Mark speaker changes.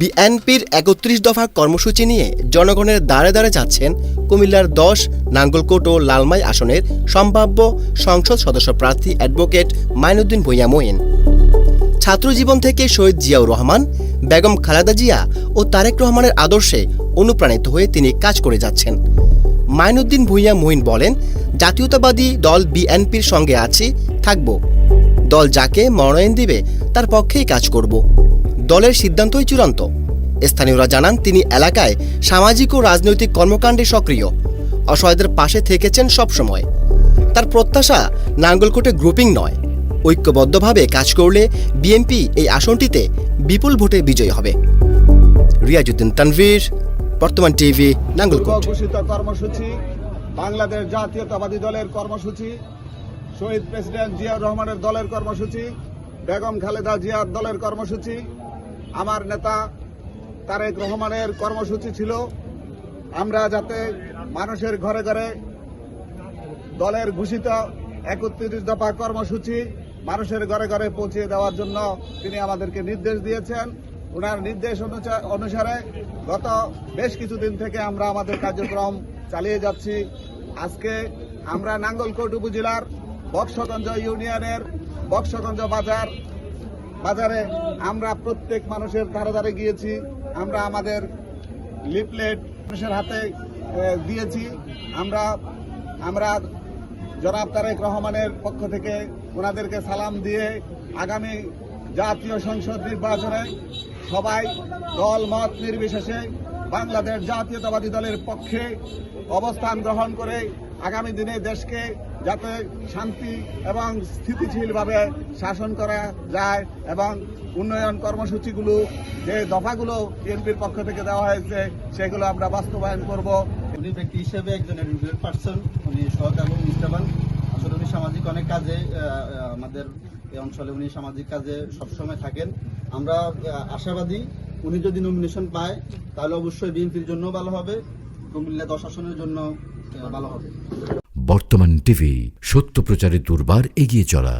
Speaker 1: বিএনপির একত্রিশ দফা কর্মসূচি নিয়ে জনগণের দ্বারে দ্বারে যাচ্ছেন কুমিল্লার দশ, নাঙ্গলকোট ও লালমাই আসনের সম্ভাব্য সংসদ সদস্য প্রার্থী অ্যাডভোকেট মাইনুদ্দিন ভূঁইয়া মঈন। ছাত্রজীবন থেকে শহীদ জিয়াউর রহমান, বেগম খালেদা জিয়া ও তারেক রহমানের আদর্শে অনুপ্রাণিত হয়ে তিনি কাজ করে যাচ্ছেন। মাইনুদ্দিন ভূঁইয়া মঈন বলেন, জাতীয়তাবাদী দল বিএনপির সঙ্গে আছি, থাকব। দল যাকে মনোনয়ন দিবে তার পক্ষেই কাজ করব। দলের সিদ্ধান্তই চূড়ান্ত। স্থানীয়রা জানান, তিনি এলাকায় সামাজিক ও রাজনৈতিক কর্মকাণ্ডে সক্রিয়। অসহায়দের পাশে থেকেছেন সবসময়। তার প্রত্যাশা নাঙ্গলকোটে গ্রুপিং নয়। ঐক্যবদ্ধভাবে কাজ করলে বিএনপি এই আসনটিতে বিপুল ভোটে বিজয়ী হবে। রিয়াজুদ্দিন তানভীর, বর্তমান টিভি, নাঙ্গলকোট।
Speaker 2: ঘোষিত কর্মসূচি, বাংলাদেশ জাতীয়তাবাদী দলের কর্মসূচি, শহীদ প্রেসিডেন্ট জিয়াউর রহমানের দলের কর্মসূচি, বেগম খালেদা জিয়ার দলের কর্মসূচি আমার নেতা তারেক রহমানের কর্মসূচি ছিল, আমরা যাতে মানুষের ঘরে ঘরে দলের ঘোষিত একত্রিশ দফা কর্মসূচি মানুষের ঘরে ঘরে পৌঁছে দেওয়ার জন্য তিনি আমাদেরকে নির্দেশ দিয়েছেন। ওনার নির্দেশ অনুসারে গত বেশ কিছুদিন থেকে আমরা আমাদের কার্যক্রম চালিয়ে যাচ্ছি। আজকে আমরা নাঙ্গলকোট উপজেলার বক্সগঞ্জ ইউনিয়নের বক্সগঞ্জ বাজার বাজারে আমরা প্রত্যেক মানুষের ধারে ধারে গিয়েছি, আমরা আমাদের লিফলেট মানুষের হাতে দিয়েছি। আমরা আমরা জনাব তারেক রহমানের পক্ষ থেকে ওনাদেরকে সালাম দিয়ে আগামী জাতীয় সংসদ নির্বাচনে সবাই দল, মত নির্বিশেষে বাংলাদেশ জাতীয়তাবাদী দলের পক্ষে অবস্থান গ্রহণ করে আগামী দিনে দেশকে যাতে শান্তি এবং স্থিতিশীলভাবে শাসন করা যায় এবং উন্নয়ন কর্মসূচিগুলো, যে দফাগুলো বিএনপির পক্ষ থেকে দেওয়া হয়েছে, সেগুলো আমরা বাস্তবায়ন করব।
Speaker 3: উনি ব্যক্তি হিসেবে একজন এডুকেটেড পার্সন উনি সৎ এবং নিষ্ঠাবান। আসলে উনি সামাজিক অনেক কাজে আমাদের এই অঞ্চলে উনি সামাজিক কাজে সবসময় থাকেন। আমরা আশাবাদী উনি যদি নমিনেশন পায়, তাহলে অবশ্যই বিএনপির জন্য ভালো হবে। কুমিল্লা দশ আসনের জন্য ভালো হবে।
Speaker 4: বর্তমান টিভি সত্য প্রচারে দুর্বার এগিয়ে চলা।